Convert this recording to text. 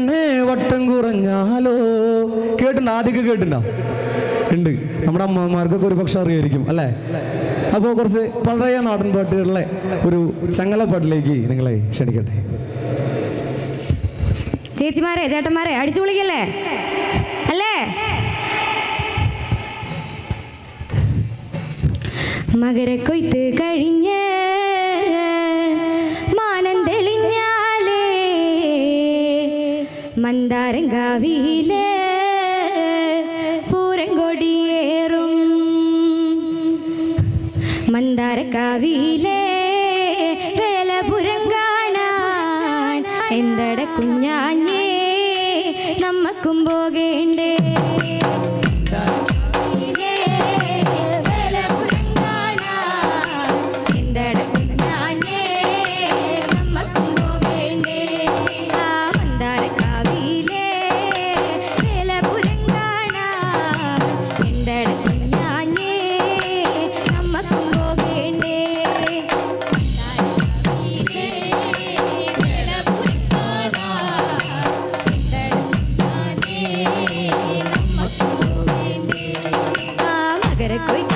വട്ടം കുറഞ്ഞാലോ? കേട്ടുണ്ട് ആദ്യമൊക്കെ കേട്ടിട്ടുണ്ടോ? ഉണ്ട്. നമ്മുടെ അമ്മമാർക്കൊക്കെ ഒരു പക്ഷെ അറിയായിരിക്കും അല്ലേ? അപ്പോൾ കുറച്ച് പഴയ നാടൻ പാട്ടുകളിലെ ഒരു ചങ്ങലപ്പാട്ടിലേക്ക് നിങ്ങളെ ക്ഷണിക്കട്ടെ. ചേച്ചിമാരെ ചേട്ടന്മാരെ അടിച്ചു വിളിക്കല്ലേ അല്ലേ? മകരക്കൊയ്ത്ത് കഴിഞ്ഞ് മന്ദാരങ്കാവിയിലെ പൂരം കൊടിയേറും മന്ദാരക്കാവിയിലെ വേലപുരം കാണാൻ എന്തട കുഞ്ഞാഞ്ഞേ നമ്മക്കും പോകേ कोई